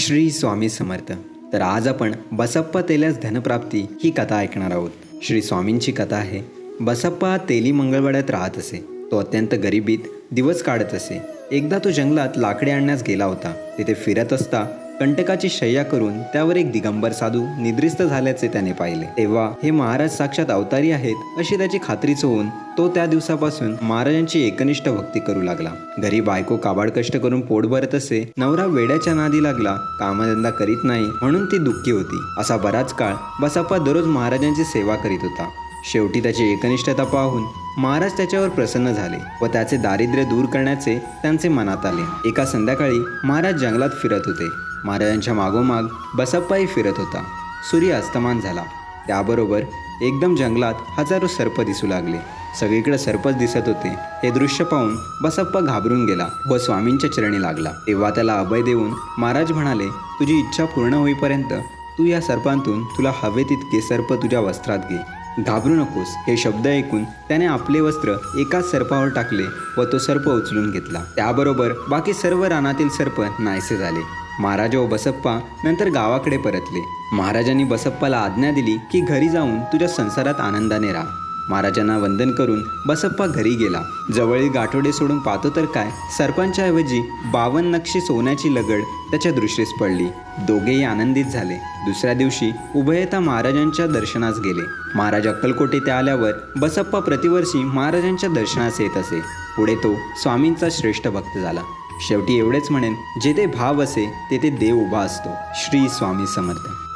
श्री स्वामी समर्थ. तर आज आपण बसप्पा तेल्यास धनप्राप्ती ही कथा ऐकणार आहोत. श्री स्वामींची कथा आहे बसप्पा तेली मंगळवाड्यात राहत असे. तो अत्यंत गरिबीत दिवस काढत असे. एकदा तो जंगलात लाकडे आणण्यास गेला होता. तिथे फिरत असता कंटकाची शय्या करून त्यावर एक दिगंबर साधू निद्रिस्त झाल्याचे त्याने पाहिले. तेव्हा हे महाराज साक्षात अवतारी आहेत अशी त्याची खात्रीच होऊन तो त्या दिवसापासून महाराजांची एकनिष्ठ भक्ती करू लागला. घरी बायको काबाड कष्ट करून पोट भरत असे नवरा वेड्याच्या नादी लागला कामधंदा करीत नाही म्हणून ती दुःखी होती. असा बराच काळ बसाप्पा दररोज महाराजांची सेवा करीत होता. शेवटी त्याची एकनिष्ठता पाहून महाराज त्याच्यावर प्रसन्न झाले व त्याचे दारिद्र्य दूर करण्याचे त्यांचे मनात आले. एका संध्याकाळी महाराज जंगलात फिरत होते. महाराजांच्या मागोमाग बसप्पाही फिरत होता. सूर्य अस्तमान झाला. त्याबरोबर एकदम जंगलात हजारो सर्प दिसू लागले. सगळीकडे सर्पच दिसत होते. हे दृश्य पाहून बसप्पा घाबरून गेला व स्वामींच्या चरणी लागला. तेव्हा त्याला अभय देऊन महाराज म्हणाले तुझी इच्छा पूर्ण होईपर्यंत तू या सर्पांतून तुला हवे तितके सर्प तुझ्या वस्त्रात घे. घाबरू नकोस हे शब्द ऐकून त्याने आपले वस्त्र एकाच सर्पावर टाकले व तो सर्प उचलून घेतला. त्याबरोबर बाकी सर्व रानातील सर्प नाहीसे झाले. महाराज व बसप्पा नंतर गावाकडे परतले. महाराजांनी बसप्पाला आज्ञा दिली की घरी जाऊन तुझ्या संसारात आनंदाने राहा. महाराजांना वंदन करून बसप्पा घरी गेला. जवळील गाठोडे सोडून पाहतो तर काय सरपंचाऐवजी ऐवजी बावन नक्षी सोन्याची लगड त्याच्या दृष्टीस पडली. दोघेही आनंदित झाले. दुसऱ्या दिवशी उभयता महाराजांच्या दर्शनास गेले. महाराज अक्कलकोटे ते आल्यावर बसप्पा प्रतिवर्षी महाराजांच्या दर्शनास येत असे. पुढे तो स्वामींचा श्रेष्ठ भक्त झाला. शेवटी एवढेच म्हणेन जेथे भाव असे तेथे देव उभा असतो. श्री स्वामी समर्थ.